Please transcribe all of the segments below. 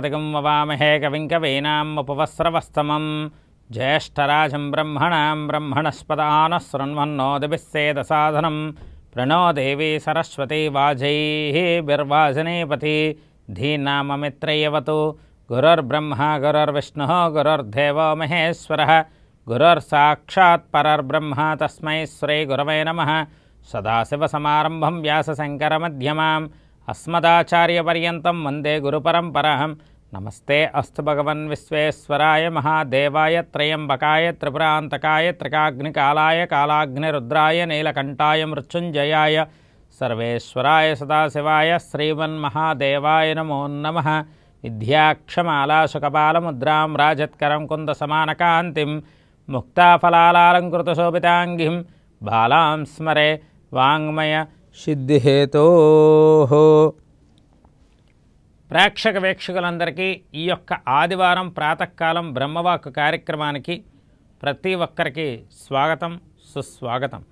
बृहस्पतिकं ववामहे कविं कवीनाम् उपवस्रवस्तमं ज्येष्ठराजं ब्रह्मणां ब्रह्मणस्पदानः शृण्वन्नो दिभिस्सेदसाधनं प्रणो देवी सरस्वती वाजैः बिर्वाजनेपति। धीनाममित्रयवतु गुरुर्ब्रह्मा, गुरुर्विष्णुः, गुरुर्देवो महेश्वरः। गुरुर्साक्षात् परर्ब्रह्म, तस्मै श्रीगुरवे नमः। सदाशिवसमारम्भं व्यासशङ्करमध्यमाम्। अस्मदाचार्यपर्यन्तं वंदे गुरुपरम्पराम्। నమస్తే అస్తు భగవన్ విశ్వేశ్వరాయ మహాదేవాయ త్రయంబకాయ త్రిపురాంతకాయ త్రికాగ్నికాలాయ కాలాగ్నిరుద్రాయ నీలకంఠాయ మృత్యుంజయాయ సర్వేశ్వరాయ సదాశివాయ శ్రీమన్మహాదేవాయ నమో నమ. విద్యాక్షమాలాశుకపాలముద్రాం రాజత్కరం కుందసమానకాంతిం ముక్తాఫలాలంకృతశోభితాంగిం బాలాం స్మరే వాంగ్మయ సిద్ధిహేతో. ప్రేక్షక వీక్షకులందరికీ ఈ యొక్క ఆదివారం ప్రాతకాలం బ్రహ్మవాక్ కార్యక్రమానికి ప్రతి ఒక్కరికి స్వాగతం సుస్వాగతం.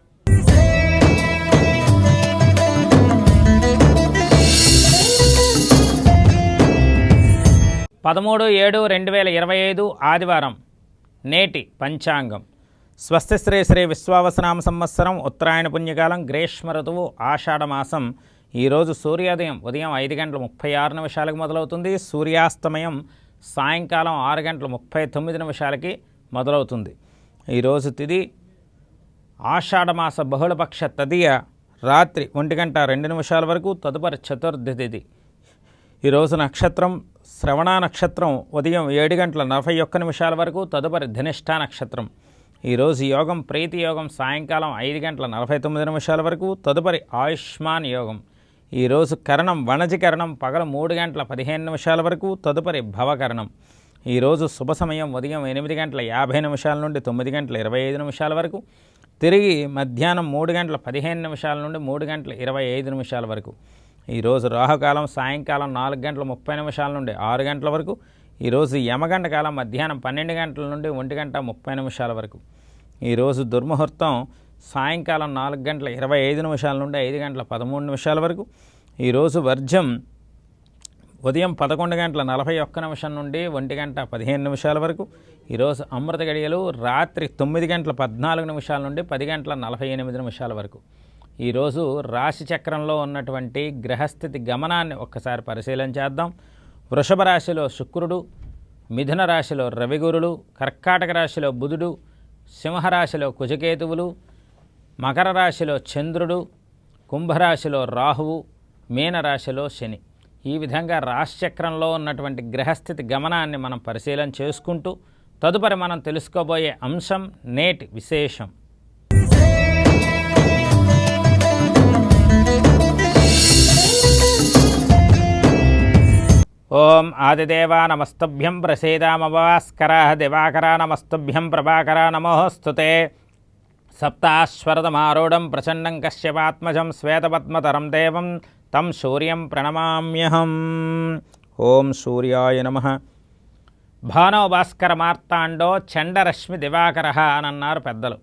పదమూడు ఏడు రెండు వేల ఇరవై ఐదు ఆదివారం నేటి పంచాంగం. స్వస్తి శ్రీ శ్రీ విశ్వావసనామ సంవత్సరం ఉత్తరాయణ పుణ్యకాలం గ్రీష్మ ఋతువు ఆషాఢమాసం ఈరోజు సూర్యోదయం ఉదయం ఐదు గంటల ముప్పై ఆరు నిమిషాలకు మొదలవుతుంది. సూర్యాస్తమయం సాయంకాలం ఆరు గంటల ముప్పై తొమ్మిది నిమిషాలకి మొదలవుతుంది. ఈరోజు తిది ఆషాఢమాస బహుళపక్ష తదియ రాత్రి ఒంటి గంట రెండు నిమిషాల వరకు తదుపరి చతుర్థి తిథి ఈరోజు నక్షత్రం శ్రవణ నక్షత్రం ఉదయం ఏడు గంటల నలభై ఒక్క నిమిషాల వరకు తదుపరి ధనిష్ఠా నక్షత్రం. ఈరోజు యోగం ప్రీతి యోగం సాయంకాలం ఐదు గంటల నలభై తొమ్మిది నిమిషాల వరకు తదుపరి ఆయుష్మాన్ యోగం. ఈరోజు కరణం వణజి కరణం పగల మూడు గంటల పదిహేను నిమిషాల వరకు తదుపరి భవకరణం ఈరోజు శుభ సమయం ఉదయం ఎనిమిది గంటల యాభై నిమిషాల నుండి తొమ్మిది గంటల ఇరవై ఐదు నిమిషాల వరకు తిరిగి మధ్యాహ్నం మూడు గంటల పదిహేను నిమిషాల నుండి మూడు గంటల ఇరవై ఐదు నిమిషాల వరకు ఈరోజు రాహుకాలం సాయంకాలం నాలుగు గంటల ముప్పై నిమిషాల నుండి ఆరు గంటల వరకు ఈరోజు యమగంట కాలం మధ్యాహ్నం పన్నెండు గంటల నుండి ఒంటి గంట ముప్పై నిమిషాల వరకు. ఈరోజు దుర్ముహూర్తం సాయంకాలం నాలుగు గంటల ఇరవై ఐదు నిమిషాల నుండి ఐదు గంటల పదమూడు నిమిషాల వరకు. ఈరోజు వర్జం ఉదయం పదకొండు గంటల నలభై ఒక్క నిమిషం నుండి ఒంటి గంట పదిహేను నిమిషాల వరకు. ఈరోజు అమృత గడియలు రాత్రి తొమ్మిది గంటల పద్నాలుగు నిమిషాల నుండి పది గంటల నలభై ఎనిమిది నిమిషాల వరకు. ఈరోజు రాశి చక్రంలో ఉన్నటువంటి గ్రహస్థితి గమనాన్ని ఒక్కసారి పరిశీలన చేద్దాం. వృషభ రాశిలో శుక్రుడు మిథున రాశిలో రవిగురుడు కర్కాటక రాశిలో బుధుడు సింహరాశిలో కుజకేతువులు మకర రాశిలో చంద్రుడు కుంభరాశిలో రాహువు మీనరాశిలో శని. ఈ విధంగా రాశిచక్రంలో ఉన్నటువంటి గ్రహస్థితి గమనాన్ని మనం పరిశీలన చేసుకుంటూ తదుపరి మనం తెలుసుకోబోయే అంశం నేటి విశేషం. ఓం ఆదిదేవా నమస్తభ్యం ప్రసీదామవాస్కర దివాకర నమస్తభ్యం ప్రభాకర నమోస్తుతే సప్తాశ్వరతమారూఢం ప్రచండం కశ్యపాత్మజం శ్వేతపద్మతరం దేవం తం సూర్యం ప్రణమామ్యహం. ఓం సూర్యాయ నమ. భానవ భాస్కర మార్తాండో చండరశ్మి దివాకర అని అన్నారు పెద్దలు.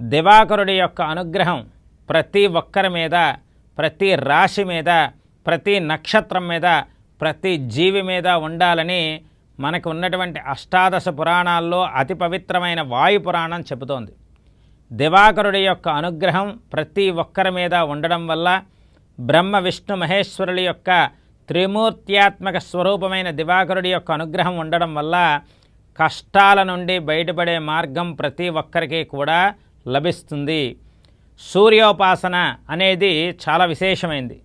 దివాకరుడి యొక్క అనుగ్రహం ప్రతి ఒక్కరి మీద ప్రతి రాశి మీద ప్రతి నక్షత్రం మీద ప్రతి జీవి మీద ఉండాలని మనకు ఉన్నటువంటి అష్టాదశ పురాణాల్లో అతి పవిత్రమైన వాయు పురాణం చెబుతోంది. దివాకరుడి యొక్క అనుగ్రహం ప్రతి ఒక్కరి మీద ఉండడం వల్ల బ్రహ్మ విష్ణు మహేశ్వరుల యొక్క త్రిమూర్త్యాత్మక స్వరూపమైన దివాకరుడి యొక్క అనుగ్రహం ఉండడం వల్ల కష్టాల నుండి బయటపడే మార్గం ప్రతి ఒక్కరికి కూడా లభిస్తుంది. సూర్యోపాసన అనేది చాలా విశేషమైంది.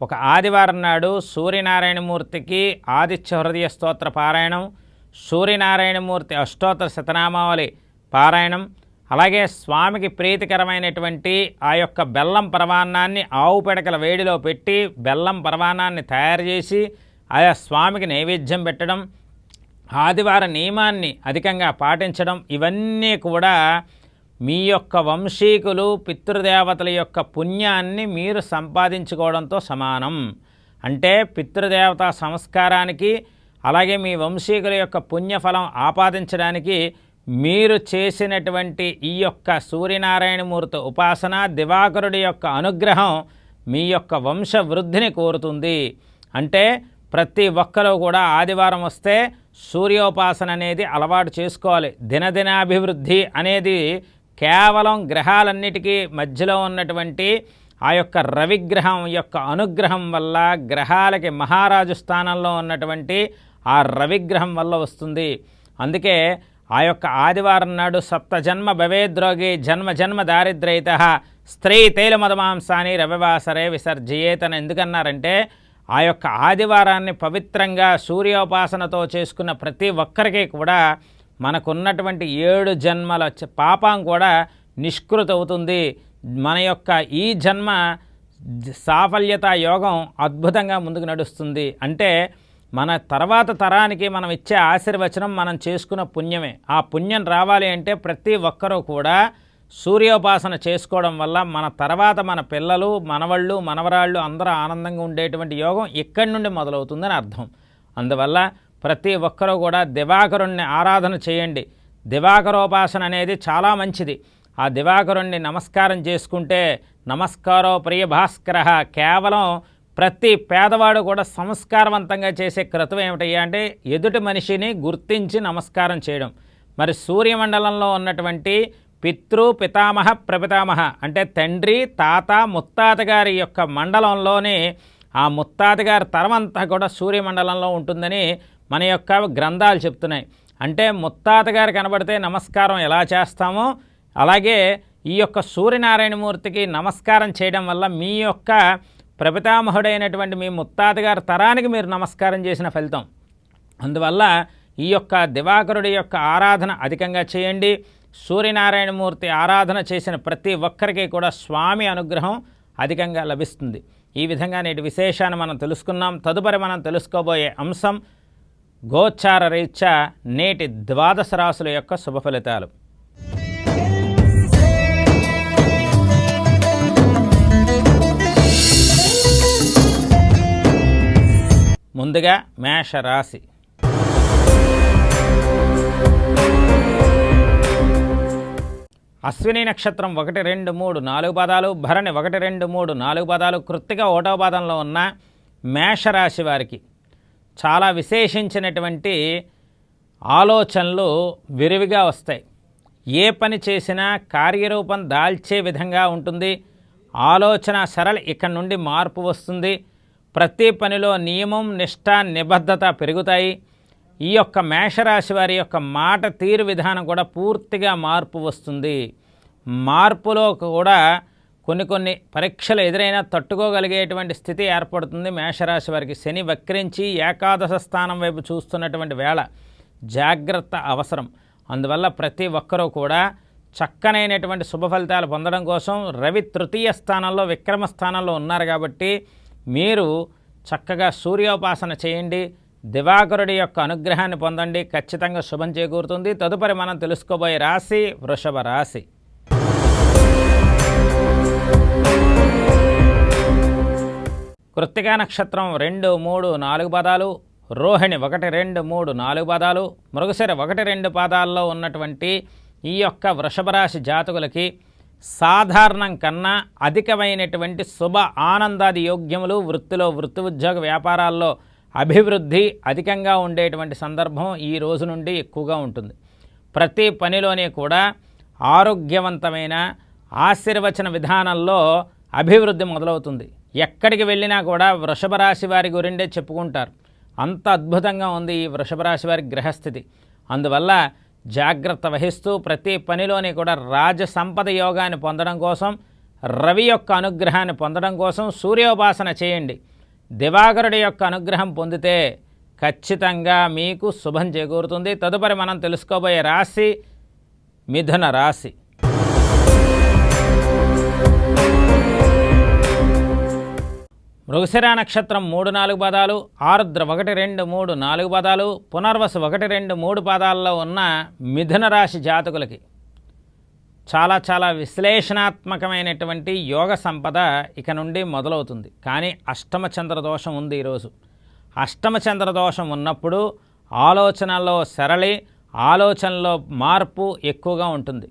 ఒక ఆదివారం నాడు సూర్యనారాయణమూర్తికి ఆదిత్య హృదయ స్తోత్ర పారాయణం సూర్యనారాయణమూర్తి అష్టోత్తర శతనామావళి పారాయణం అలాగే స్వామికి ప్రీతికరమైనటువంటి ఆ యొక్క బెల్లం పరమాన్నాన్ని ఆవు పిడకల వేడిలో పెట్టి బెల్లం పరమాన్నాన్ని తయారు చేసి ఆయా స్వామికి నైవేద్యం పెట్టడం ఆదివార నియమాన్ని అధికంగా పాటించడం ఇవన్నీ కూడా మీ యొక్క వంశీకులు పితృదేవతల యొక్క పుణ్యాన్ని మీరు సంపాదించుకోవడంతో సమానం. అంటే పితృదేవత సంస్కారానికి అలాగే మీ వంశీకుల యొక్క పుణ్యఫలం ఆపాదించడానికి మీరు చేసినటువంటి ఈ యొక్క సూర్యనారాయణమూర్తి ఉపాసన దివాకరుడి యొక్క అనుగ్రహం మీ యొక్క వంశ వృద్ధిని కోరుతుంది. అంటే ప్రతి ఒక్కరూ కూడా ఆదివారం వస్తే సూర్యోపాసన అనేది అలవాటు చేసుకోవాలి. దినదినాభివృద్ధి అనేది కేవలం గ్రహాలన్నిటికీ మధ్యలో ఉన్నటువంటి ఆ యొక్క రవిగ్రహం యొక్క అనుగ్రహం వల్ల గ్రహాలకి మహారాజు స్థానంలో ఉన్నటువంటి ఆ రవిగ్రహం వల్ల వస్తుంది. అందుకే ఆ యొక్క ఆదివారం నాడు సప్త జన్మ భవేద్రోగి జన్మ జన్మ దారిద్రయిత స్త్రీ తైలమదమాంసాన్ని రవివాసరే విసర్జయేతను ఎందుకన్నారంటే ఆ యొక్క ఆదివారాన్ని పవిత్రంగా సూర్యోపాసనతో చేసుకున్న ప్రతి ఒక్కరికి కూడా మనకున్నటువంటి ఏడు జన్మల పాపం కూడా నిష్కృత అవుతుంది మన యొక్క ఈ జన్మ సాఫల్యత యోగం అద్భుతంగా ముందుకు నడుస్తుంది. అంటే మన తర్వాత తరానికి మనం ఇచ్చే ఆశీర్వచనం మనం చేసుకున్న పుణ్యమే. ఆ పుణ్యం రావాలి అంటే ప్రతి ఒక్కరూ కూడా సూర్యోపాసన చేసుకోవడం వల్ల మన తర్వాత మన పిల్లలు మనవళ్ళు మనవరాళ్ళు అందరూ ఆనందంగా ఉండేటువంటి యోగం ఇక్కడి నుండి మొదలవుతుందని అర్థం. అందువల్ల ప్రతి ఒక్కరూ కూడా దివాకరుణ్ణి ఆరాధన చేయండి. దివాకరోపాసన అనేది చాలా మంచిది. ఆ దివాకరుణ్ణి నమస్కారం చేసుకుంటే నమస్కారో ప్రియ భాస్కర కేవలం ప్రతి పేదవాడు కూడా సంస్కారవంతంగా చేసే క్రతువు ఏమిటయ్యా అంటే ఎదుటి మనిషిని గుర్తించి నమస్కారం చేయడం. మరి సూర్యమండలంలో ఉన్నటువంటి పితృ పితామహ ప్రపితామహ అంటే తండ్రి తాత ముత్తాత గారి యొక్క మండలంలోని ఆ ముత్తాత గారి తరమంతా కూడా సూర్యమండలంలో ఉంటుందని మన యొక్క గ్రంథాలు చెప్తున్నాయి. అంటే ముత్తాత గారు కనబడితే నమస్కారం ఎలా చేస్తామో అలాగే ఈ యొక్క సూర్యనారాయణమూర్తికి నమస్కారం చేయడం వల్ల మీ యొక్క ప్రపితామహుడైనటువంటి మీ ముత్తాత గారి తరానికి మీరు నమస్కారం చేసిన ఫలితం. అందువల్ల ఈ యొక్క దివాకరుడి యొక్క ఆరాధన అధికంగా చేయండి. సూర్యనారాయణమూర్తి ఆరాధన చేసిన ప్రతి ఒక్కరికి కూడా స్వామి అనుగ్రహం అధికంగా లభిస్తుంది. ఈ విధంగా నేటి విశేషాన్ని మనం తెలుసుకున్నాం. తదుపరి మనం తెలుసుకోబోయే అంశం గోచార రీత్యా నేటి ద్వాదశ రాశుల యొక్క శుభ ఫలితాలు. ముందుగా మేషరాశి. అశ్విని నక్షత్రం ఒకటి రెండు మూడు నాలుగు పదాలు భరణి ఒకటి రెండు మూడు నాలుగు పదాలు కృత్తిగా ఓటవ పదంలో ఉన్న మేషరాశి వారికి చాలా విశేషించినటువంటి ఆలోచనలు విరివిగా వస్తాయి. ఏ పని చేసినా కార్యరూపం దాల్చే విధంగా ఉంటుంది. ఆలోచన సరళ ఇక్కడ నుండి మార్పు వస్తుంది. ప్రతి పనిలో నియమం నిష్ట నిబద్ధత పెరుగుతాయి. ఈ యొక్క మేషరాశి వారి యొక్క మాట తీరు విధానం కూడా పూర్తిగా మార్పు వస్తుంది. మార్పులో కూడా కొన్ని కొన్ని పరీక్షలు ఎదురైనా తట్టుకోగలిగేటువంటి స్థితి ఏర్పడుతుంది. మేషరాశి వారికి శని వక్రించి ఏకాదశ స్థానం వైపు చూస్తున్నటువంటి వేళ జాగ్రత్త అవసరం. అందువల్ల ప్రతి ఒక్కరూ కూడా చక్కనైనటువంటి శుభ ఫలితాలు పొందడం కోసం రవి తృతీయ స్థానంలో విక్రమ స్థానంలో ఉన్నారు కాబట్టి మీరు చక్కగా సూర్యోపాసన చేయండి దివాకరుడి యొక్క అనుగ్రహాన్ని పొందండి ఖచ్చితంగా శుభం చేకూరుతుంది. తదుపరి మనం తెలుసుకోబోయే రాశి వృషభ రాశి. కృత్తికా నక్షత్రం రెండు మూడు నాలుగు పదాలు రోహిణి ఒకటి రెండు మూడు నాలుగు పదాలు మృగశిర ఒకటి రెండు పాదాల్లో ఉన్నటువంటి ఈ యొక్క వృషభ రాశి జాతకులకి సాధారణం కన్నా అధికమైనటువంటి శుభ ఆనందాది యోగ్యములు వృత్తిలో వృత్తి ఉద్యోగ వ్యాపారాల్లో అభివృద్ధి అధికంగా ఉండేటువంటి సందర్భం ఈ రోజు నుండి ఎక్కువగా ఉంటుంది. ప్రతి పనిలోనే కూడా ఆరోగ్యవంతమైన ఆశీర్వచన విధానంలో అభివృద్ధి మొదలవుతుంది. ఎక్కడికి వెళ్ళినా కూడా వృషభ రాశి వారి గురిండే చెప్పుకుంటారు. అంత అద్భుతంగా ఉంది ఈ వృషభ రాశి వారి గ్రహస్థితి. అందువల్ల జాగ్రత్త వహిస్తూ ప్రతి పనిలోని కూడా రాజ సంపద యోగాన్ని పొందడం కోసం రవి యొక్క అనుగ్రహాన్ని పొందడం కోసం సూర్యోపాసన చేయండి. దివాకరుడి యొక్క అనుగ్రహం పొందితే ఖచ్చితంగా మీకు శుభం చేకూరుతుంది. తదుపరి మనం తెలుసుకోబోయే రాశి మిథున రాశి. మృగశిరా నక్షత్రం మూడు నాలుగు పదాలు ఆరుద్ర ఒకటి రెండు మూడు నాలుగు పదాలు పునర్వసు ఒకటి రెండు మూడు పాదాల్లో ఉన్న మిథున రాశి జాతకులకి చాలా చాలా విశ్లేషణాత్మకమైనటువంటి యోగ సంపద ఇక నుండి మొదలవుతుంది. కానీ అష్టమ చంద్ర దోషం ఉంది ఈరోజు. అష్టమ చంద్ర దోషం ఉన్నప్పుడు ఆలోచనలో సరళి ఆలోచనలో మార్పు ఎక్కువగా ఉంటుంది.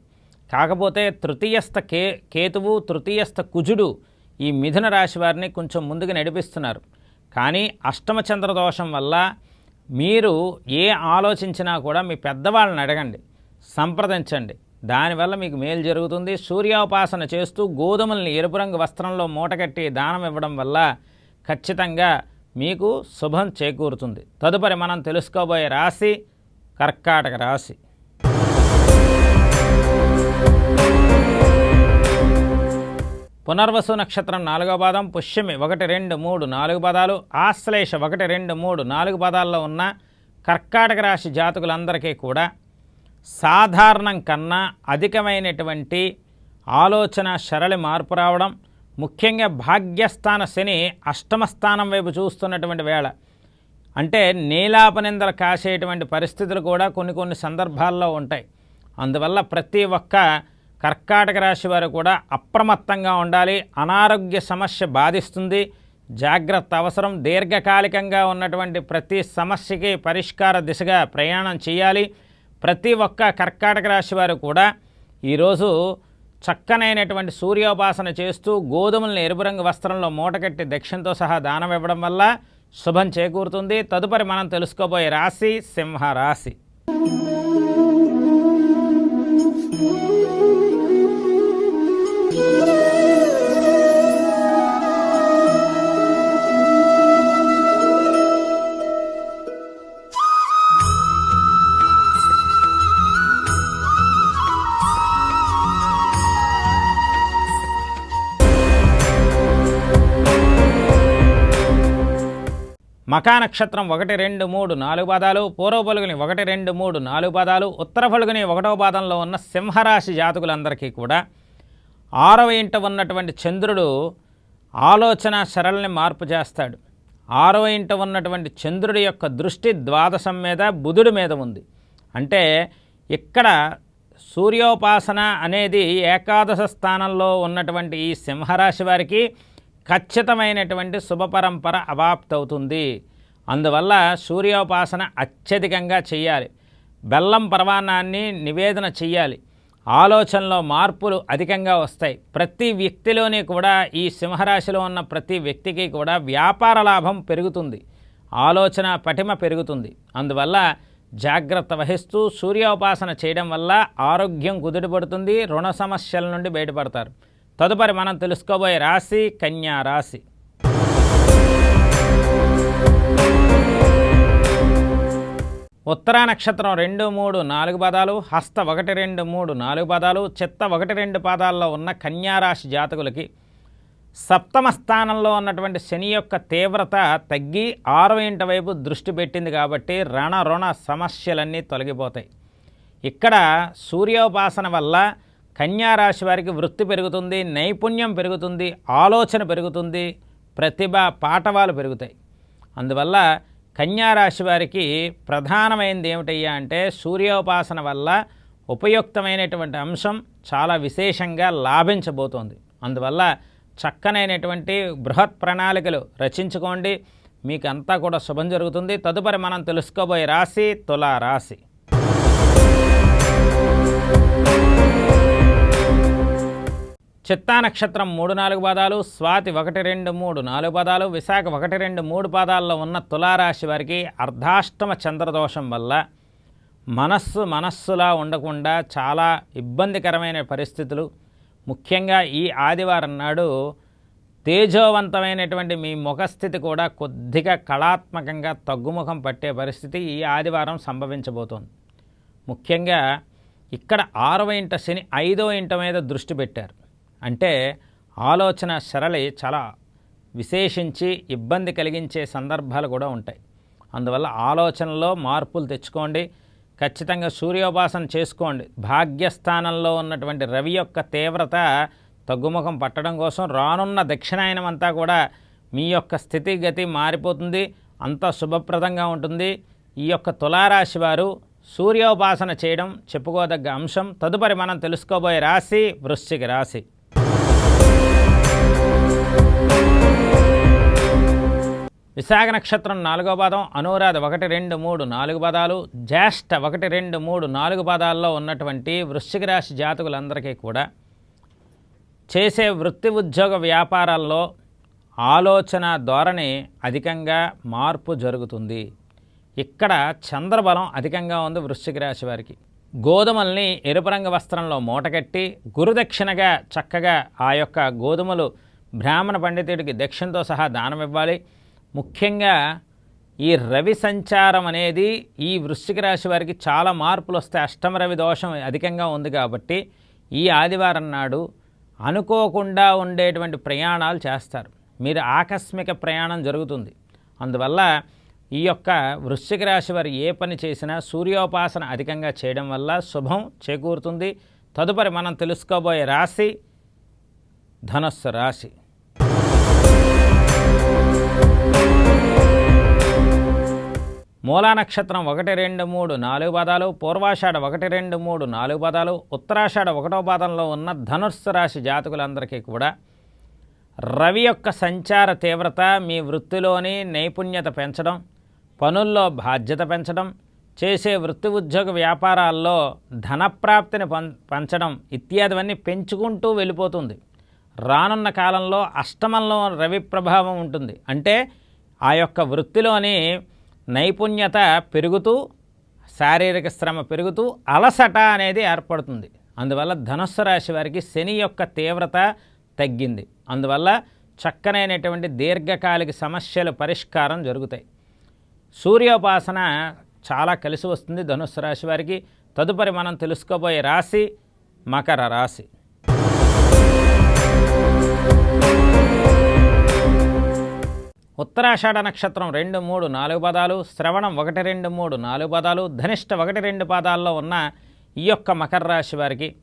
కాకపోతే తృతీయస్థ కే కేతువు తృతీయస్థ కుజుడు ఈ మిథున రాశి వారిని కొంచెం ముందుకు నడిపిస్తున్నారు. కానీ అష్టమ చంద్ర దోషం వల్ల మీరు ఏ ఆలోచించినా కూడా మీ పెద్దవాళ్ళని అడగండి. సంప్రదించండి. దానివల్ల మీకు మేలు జరుగుతుంది. సూర్యోపాసన చేస్తూ గోధుమల్ని ఎరుపు రంగు వస్త్రంలో మూటకట్టి దానం ఇవ్వడం వల్ల ఖచ్చితంగా మీకు శుభం చేకూరుతుంది. తదుపరి మనం తెలుసుకోబోయే రాశి కర్కాటక రాశి. పునర్వసు నక్షత్రం నాలుగో పాదం పుష్యమి ఒకటి రెండు మూడు నాలుగు పదాలు ఆశ్లేష ఒకటి రెండు మూడు నాలుగు పదాల్లో ఉన్న కర్కాటక రాశి జాతకులందరికీ కూడా సాధారణం కన్నా అధికమైనటువంటి ఆలోచన సరళి మార్పు రావడం ముఖ్యంగా భాగ్యస్థాన శని అష్టమ స్థానం వైపు చూస్తున్నటువంటి వేళ. అంటే నీలాపనిందలు కాసేటువంటి పరిస్థితులు కూడా కొన్ని కొన్ని సందర్భాల్లో ఉంటాయి. అందువల్ల ప్రతి ఒక్క కర్కాటక రాశి వారు కూడా అప్రమత్తంగా ఉండాలి. అనారోగ్య సమస్య బాధిస్తుంది. జాగ్రత్త అవసరం. దీర్ఘకాలికంగా ఉన్నటువంటి ప్రతి సమస్యకి పరిష్కార దిశగా ప్రయాణం చేయాలి. ప్రతి ఒక్క కర్కాటక రాశి వారు కూడా ఈరోజు చక్కనైనటువంటి సూర్యోపాసన చేస్తూ గోధుమల్ని ఎరుపు రంగు వస్త్రంలో మూటకట్టి దక్షిణతో సహా దానం ఇవ్వడం వల్ల శుభం చేకూరుతుంది. తదుపరి మనం తెలుసుకోబోయే రాశి సింహ మకా నక్షత్రం ఒకటి రెండు మూడు నాలుగు పాదాలు పూర్వ పలుగుని ఒకటి రెండు మూడు నాలుగు పాదాలు ఉత్తర పలుగుని ఒకటవ పాదంలో ఉన్న సింహరాశి జాతకులందరికీ కూడా ఆరవ ఇంట ఉన్నటువంటి చంద్రుడు ఆలోచన సరళని మార్పు చేస్తాడు. ఆరవ ఇంట ఉన్నటువంటి చంద్రుడి యొక్క దృష్టి ద్వాదశం మీద బుధుడి మీద ఉంది. అంటే ఇక్కడ సూర్యోపాసన అనేది ఏకాదశ స్థానంలో ఉన్నటువంటి ఈ సింహరాశి వారికి ఖచ్చితమైనటువంటి శుభ పరంపర అవాప్తవుతుంది అందువల్ల సూర్యోపాసన అత్యధికంగా చేయాలి బెల్లం పరమాన్నాన్ని నివేదన చెయ్యాలి. ఆలోచనలో మార్పులు అధికంగా వస్తాయి. ప్రతి వ్యక్తిలోని కూడా ఈ సింహరాశిలో ఉన్న ప్రతి వ్యక్తికి కూడా వ్యాపార లాభం పెరుగుతుంది. ఆలోచన పటిమ పెరుగుతుంది. అందువల్ల జాగ్రత్త వహిస్తూ సూర్యోపాసన చేయడం వల్ల ఆరోగ్యం కుదుటపడుతుంది రుణ సమస్యల నుండి బయటపడతారు. తదుపరి మనం తెలుసుకోబోయే రాశి కన్యా రాశి. ఉత్తరా నక్షత్రం రెండు మూడు నాలుగు పదాలు హస్త ఒకటి రెండు మూడు నాలుగు పదాలు చిత్త ఒకటి రెండు పాదాల్లో ఉన్న కన్యారాశి జాతకులకి సప్తమ స్థానంలో ఉన్నటువంటి శని యొక్క తీవ్రత తగ్గి ఆరో ఇంట వైపు దృష్టి పెట్టింది కాబట్టి రణ రుణ సమస్యలన్నీ తొలగిపోతాయి. ఇక్కడ సూర్యోపాసన వల్ల కన్యారాశి వారికి వృత్తి పెరుగుతుంది నైపుణ్యం పెరుగుతుంది ఆలోచన పెరుగుతుంది ప్రతిభ పాఠవాలు పెరుగుతాయి. అందువల్ల కన్యారాశి వారికి ప్రధానమైనది ఏమిటయ్యా అంటే సూర్యోపాసన వల్ల ఉపయుక్తమైనటువంటి అంశం చాలా విశేషంగా లాభించబోతోంది. అందువల్ల చక్కనైనటువంటి బృహత్ ప్రణాళికలు రచించుకోండి. మీకు అంతా కూడా శుభం జరుగుతుంది. తదుపరి మనం తెలుసుకోబోయే రాశి తులా చిత్తా నక్షత్రం మూడు నాలుగు పాదాలు స్వాతి ఒకటి రెండు మూడు నాలుగు పాదాలు విశాఖ ఒకటి రెండు మూడు పాదాల్లో ఉన్న తులారాశి వారికి అర్ధాష్టమ చంద్రదోషం వల్ల మనస్సు మనస్సులా ఉండకుండా చాలా ఇబ్బందికరమైన పరిస్థితులు. ముఖ్యంగా ఈ ఆదివారం నాడు తేజోవంతమైనటువంటి మీ ముఖస్థితి కూడా కొద్దిగా కళాత్మకంగా తగ్గుముఖం పట్టే పరిస్థితి ఈ ఆదివారం సంభవించబోతోంది. ముఖ్యంగా ఇక్కడ ఆరవ ఇంట శని ఐదవ ఇంట మీద దృష్టి పెట్టారు. అంటే ఆలోచన సరళి చాలా విశేషించి ఇబ్బంది కలిగించే సందర్భాలు కూడా ఉంటాయి. అందువల్ల ఆలోచనలో మార్పులు తెచ్చుకోండి. ఖచ్చితంగా సూర్యోపాసన చేసుకోండి. భాగ్యస్థానంలో ఉన్నటువంటి రవి యొక్క తీవ్రత తగ్గుముఖం పట్టడం కోసం రానున్న దక్షిణాయనం అంతా కూడా మీ యొక్క స్థితిగతి మారిపోతుంది. అంత శుభప్రదంగా ఉంటుంది. ఈ యొక్క తులారాశి వారు సూర్యోపాసన చేయడం చెప్పుకోదగ్గ అంశం. తదుపరి మనం తెలుసుకోబోయే రాశి వృశ్చిక రాశి. విశాఖ నక్షత్రం నాలుగో పాదం అనురాధ ఒకటి రెండు మూడు నాలుగు పదాలు జ్యేష్ఠ ఒకటి రెండు మూడు నాలుగు పదాల్లో ఉన్నటువంటి వృశ్చిక రాశి జాతకులందరికీ కూడా చేసే వృత్తి ఉద్యోగ వ్యాపారాల్లో ఆలోచన ధోరణి అధికంగా మార్పు జరుగుతుంది. ఇక్కడ చంద్రబలం అధికంగా ఉంది వృశ్చిక రాశి వారికి. గోధుమల్ని ఎరుపు రంగు వస్త్రంలో మూటకట్టి గురుదక్షిణగా చక్కగా ఆ యొక్క గోధుమలు బ్రాహ్మణ పండితుడికి దక్షిణతో సహా దానం ఇవ్వాలి. ముఖ్యంగా ఈ రవి సంచారం అనేది ఈ వృశ్చిక రాశి వారికి చాలా మార్పులు వస్తాయి. అష్టమ రవి దోషం అధికంగా ఉంది కాబట్టి ఈ ఆదివారం నాడు అనుకోకుండా ఉండేటువంటి ప్రయాణాలు చేస్తారు. మీరు ఆకస్మిక ప్రయాణం జరుగుతుంది. అందువల్ల ఈ యొక్క వృశ్చిక రాశి వారు ఏ పని చేసినా సూర్యోపాసన అధికంగా చేయడం వల్ల శుభం చేకూరుతుంది. తదుపరి మనం తెలుసుకోబోయే రాశి ధనస్సు రాశి. మూలా నక్షత్రం ఒకటి రెండు మూడు నాలుగు పదాలు పూర్వాషాఢ ఒకటి రెండు మూడు నాలుగు పదాలు ఉత్తరాషాఢ ఒకటో పాదంలో ఉన్న ధనుస్సు రాశి జాతకులందరికీ కూడా రవి యొక్క సంచార తీవ్రత మీ వృత్తిలోని నైపుణ్యత పెంచడం పనుల్లో బాధ్యత పెంచడం చేసే వృత్తి ఉద్యోగ వ్యాపారాల్లో ధనప్రాప్తిని పం పంచడం ఇత్యాదివన్నీ పెంచుకుంటూ వెళ్ళిపోతుంది. రానున్న కాలంలో అష్టమంలో రవి ప్రభావం ఉంటుంది. అంటే ఆ యొక్క వృత్తిలోని నైపుణ్యత పెరుగుతూ శారీరక శ్రమ పెరుగుతూ అలసట అనేది ఏర్పడుతుంది. అందువల్ల ధనుస్సు రాశి వారికి శని యొక్క తీవ్రత తగ్గింది. అందువల్ల చక్కనైనటువంటి దీర్ఘకాలిక సమస్యల పరిష్కారం జరుగుతాయి. సూర్యోపాసన చాలా కలిసి వస్తుంది ధనుస్సు రాశి వారికి. తదుపరి మనం తెలుసుకోబోయే రాశి మకర రాశి. ఉత్తరాషాఢ నక్షత్రం రెండు మూడు నాలుగు పదాలు శ్రవణం ఒకటి రెండు మూడు నాలుగు పదాలు ధనిష్ట ఒకటి రెండు పాదాల్లో ఉన్న ఈ యొక్క మకర రాశి వారికి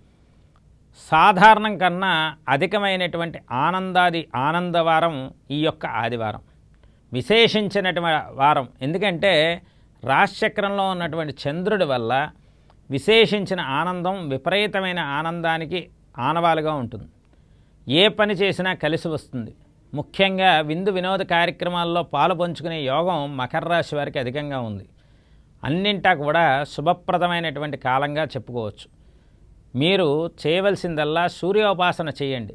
సాధారణం కన్నా అధికమైనటువంటి ఆనందాది ఆనందవారం ఈ యొక్క ఆదివారం. విశేషించినటువంటి వారం. ఎందుకంటే రాశిచక్రంలో ఉన్నటువంటి చంద్రుడి వల్ల విశేషించిన ఆనందం విపరీతమైన ఆనందానికి ఆనవాలుగా ఉంటుంది. ఏ పని చేసినా కలిసి వస్తుంది. ముఖ్యంగా విందు వినోద కార్యక్రమాల్లో పాలు పంచుకునే యోగం మకర రాశి వారికి అధికంగా ఉంది. అన్నింటా కూడా శుభప్రదమైనటువంటి కాలంగా చెప్పుకోవచ్చు. మీరు చేయవలసిందల్లా సూర్యోపాసన చేయండి.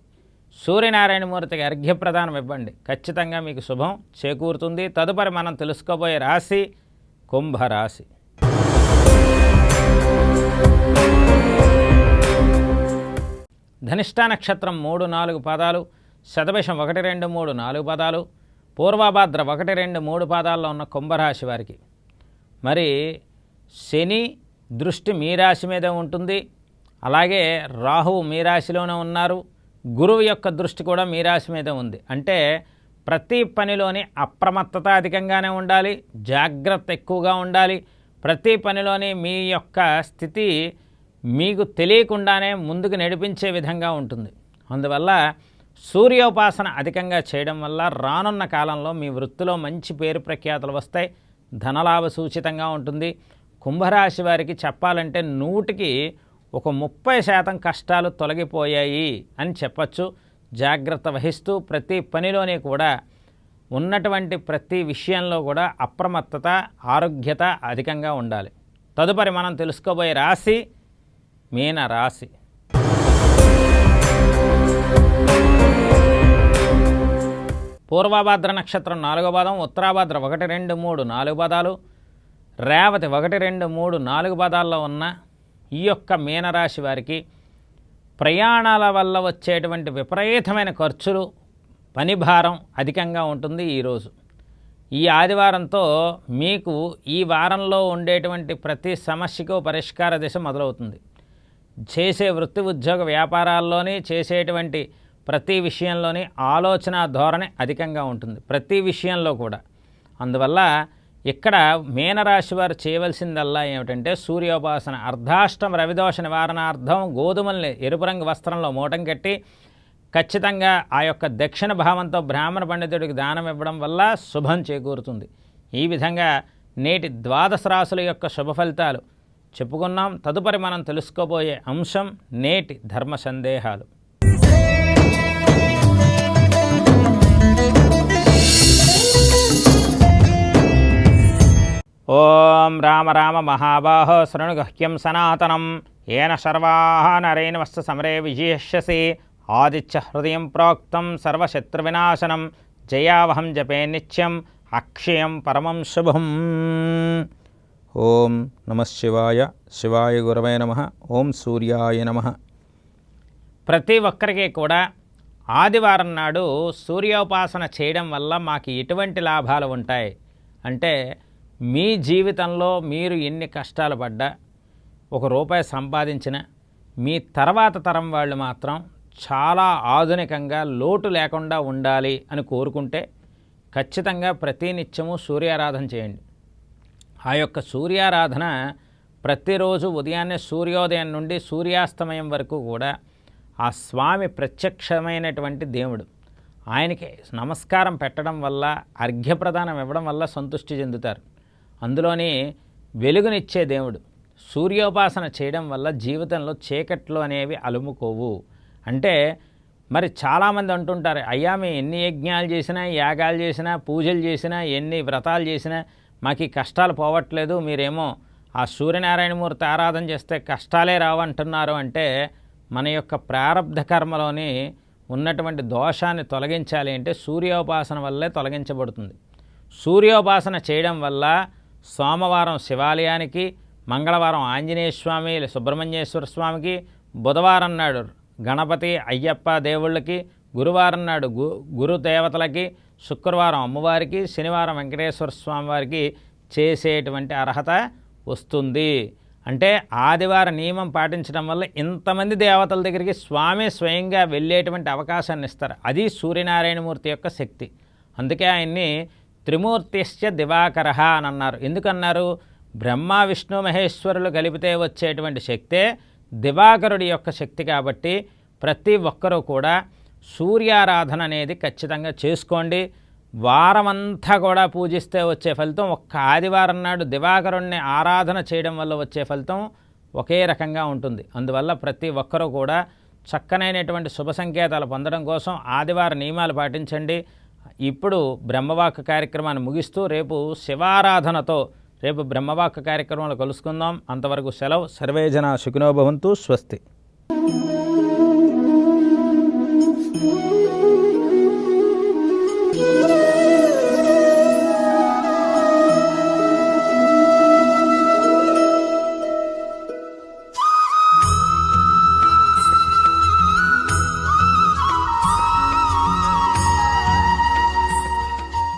సూర్యనారాయణమూర్తికి అర్ఘ్యప్రదానం ఇవ్వండి. ఖచ్చితంగా మీకు శుభం చేకూరుతుంది. తదుపరి మనం తెలుసుకోబోయే రాశి కుంభరాశి. ధనిష్టా నక్షత్రం మూడు నాలుగు పదాలు. శతభిషం ఒకటి రెండు మూడు నాలుగు పాదాలు పూర్వభాద్ర ఒకటి రెండు మూడు పాదాల్లో ఉన్న కుంభరాశి వారికి. మరి శని దృష్టి మీ రాశి మీద ఉంటుంది. అలాగే రాహువు మీ రాశిలోనే ఉన్నారు. గురువు యొక్క దృష్టి కూడా మీ రాశి మీద ఉంది. అంటే ప్రతి పనిలోని అప్రమత్తత అధికంగానే ఉండాలి. జాగ్రత్త ఎక్కువగా ఉండాలి. ప్రతి పనిలోని మీ యొక్క స్థితి మీకు తెలియకుండానే ముందుకు నడిపించే విధంగా ఉంటుంది. అందువల్ల సూర్యోపాసన అధికంగా చేయడం వల్ల రానున్న కాలంలో మీ వృత్తిలో మంచి పేరు ప్రఖ్యాతులు వస్తాయి. ధనలాభ సూచితంగా ఉంటుంది. కుంభరాశి వారికి చెప్పాలంటే నూటికి ఒక ముప్పై శాతం కష్టాలు తొలగిపోయాయి అని చెప్పచ్చు. జాగ్రత్త వహిస్తూ ప్రతి పనిలోనే కూడా ఉన్నటువంటి ప్రతి విషయంలో కూడా అప్రమత్తత ఆరోగ్యత అధికంగా ఉండాలి. తదుపరి మనం తెలుసుకోబోయే రాశి మీన రాశి పూర్వభాద్ర నక్షత్రం నాలుగో పాదం ఉత్తరాభాద్ర ఒకటి రెండు మూడు నాలుగు పదాలు రేవతి ఒకటి రెండు మూడు నాలుగు పదాల్లో ఉన్న ఈ యొక్క మీనరాశి వారికి ప్రయాణాల వల్ల వచ్చేటువంటి విపరీతమైన ఖర్చులు పని భారం అధికంగా ఉంటుంది ఈరోజు ఈ ఆదివారంతో మీకు ఈ వారంలో ఉండేటువంటి ప్రతి సమస్యకు పరిష్కార దిశ మొదలవుతుంది. చేసే వృత్తి ఉద్యోగ వ్యాపారాల్లోని చేసేటువంటి ప్రతి విషయంలోని ఆలోచన ధోరణి అధికంగా ఉంటుంది. ప్రతి విషయంలో కూడా. అందువల్ల ఇక్కడ మీనరాశి వారు చేయవలసిందల్లా ఏమిటంటే సూర్యోపాసన అర్ధాష్టం రవిదోష నివారణార్థం గోధుమల్ని ఎరుపు రంగు వస్త్రంలో మూటం కట్టి ఖచ్చితంగా ఆ యొక్క దక్షిణ భావంతో బ్రాహ్మణ పండితుడికి దానం ఇవ్వడం వల్ల శుభం చేకూరుతుంది. ఈ విధంగా నేటి ద్వాదశ రాశుల యొక్క శుభ ఫలితాలు చెప్పుకున్నాం. తదుపరి మనం తెలుసుకోబోయే అంశం నేటి ధర్మ సందేహాలు. ఓం రామ రామ మహాబాహో శృణుగహ్యం సనాతనం. ఏన సర్వాः నరైనవస్త సమరే విజేష్యసి. ఆదిత్య హృదయం ప్రోక్తం సర్వశత్రువినాశనం. జయావహం జపే నిత్యం అక్షయం పరమం శుభం. ఓం నమ శివాయ. శివాయ గురవే నమ. ఓం సూర్యాయ నమ. ప్రతి ఒక్కరికి కూడా ఆదివారం నాడు సూర్యోపాసన చేయడం వల్ల మాకు ఎటువంటి లాభాలు ఉంటాయి? అంటే మీ జీవితంలో మీరు ఎన్ని కష్టాలు పడ్డా ఒక రూపాయి సంపాదించిన మీ తర్వాత తరం వాళ్ళు మాత్రం చాలా ఆధునికంగా లోటు లేకుండా ఉండాలి అని కోరుకుంటే ఖచ్చితంగా ప్రతినిత్యము సూర్యారాధన చేయండి. ఆ యొక్క సూర్యారాధన ప్రతిరోజు ఉదయాన్నే సూర్యోదయం నుండి సూర్యాస్తమయం వరకు కూడా ఆ స్వామి ప్రత్యక్షమైనటువంటి దేవుడు. ఆయనకి నమస్కారం పెట్టడం వల్ల అర్ఘ్యప్రదానం ఇవ్వడం వల్ల సంతృష్టి చెందుతారు. అందులోని వెలుగునిచ్చే దేవుడు. సూర్యోపాసన చేయడం వల్ల జీవితంలో చీకట్లు అనేవి అలుముకోవు. అంటే మరి చాలామంది అంటుంటారు అయ్యా మేము ఎన్ని యజ్ఞాలు చేసినా యాగాలు చేసినా పూజలు చేసినా ఎన్ని వ్రతాలు చేసినా మాకు ఈ కష్టాలు పోవట్లేదు. మీరేమో ఆ సూర్యనారాయణమూర్తి ఆరాధన చేస్తే కష్టాలే రావంటున్నారు. అంటే మన యొక్క ప్రారంధ కర్మలోని ఉన్నటువంటి దోషాన్ని తొలగించాలి అంటే సూర్యోపాసన వల్లే తొలగించబడుతుంది. సూర్యోపాసన చేయడం వల్ల సోమవారం శివాలయానికి మంగళవారం ఆంజనేయ స్వామి సుబ్రహ్మణ్యేశ్వర స్వామికి బుధవారం నాడు గణపతి అయ్యప్ప దేవుళ్ళకి గురువారం నాడు గు గురు దేవతలకి శుక్రవారం అమ్మవారికి శనివారం వెంకటేశ్వర స్వామి వారికి చేసేటువంటి అర్హత వస్తుంది. అంటే ఆదివార నియమం పాటించడం వల్ల ఇంతమంది దేవతల దగ్గరికి స్వామి స్వయంగా వెళ్ళేటువంటి అవకాశాన్ని ఇస్తారు. అది సూర్యనారాయణమూర్తి యొక్క శక్తి. అందుకే ఆయన్ని త్రిమూర్తిశ్చ దివాకర అని అన్నారు. ఎందుకన్నారు? బ్రహ్మ విష్ణు మహేశ్వరులు కలిపితే వచ్చేటువంటి శక్తే దివాకరుడి యొక్క శక్తి కాబట్టి ప్రతి ఒక్కరూ కూడా సూర్యారాధన అనేది ఖచ్చితంగా చేసుకోండి. వారమంతా కూడా పూజిస్తే వచ్చే ఫలితం ఒక్క ఆదివారం నాడు దివాకరుణ్ణి ఆరాధన చేయడం వల్ల వచ్చే ఫలితం ఒకే రకంగా ఉంటుంది. అందువల్ల ప్రతి ఒక్కరూ కూడా చక్కనైనటువంటి శుభ సంకేతాలు పొందడం కోసం ఆదివార నియమాలు పాటించండి. ఇప్పుడు బ్రహ్మవాక్ కార్యక్రమాన్ని ముగిస్తూ రేపు శివారాధనతో రేపు బ్రహ్మవాక్ కార్యక్రమంలో కలుసుకుందాం. అంతవరకు సెలవు. సర్వేజన సుఖినోభవంతు స్వస్తి.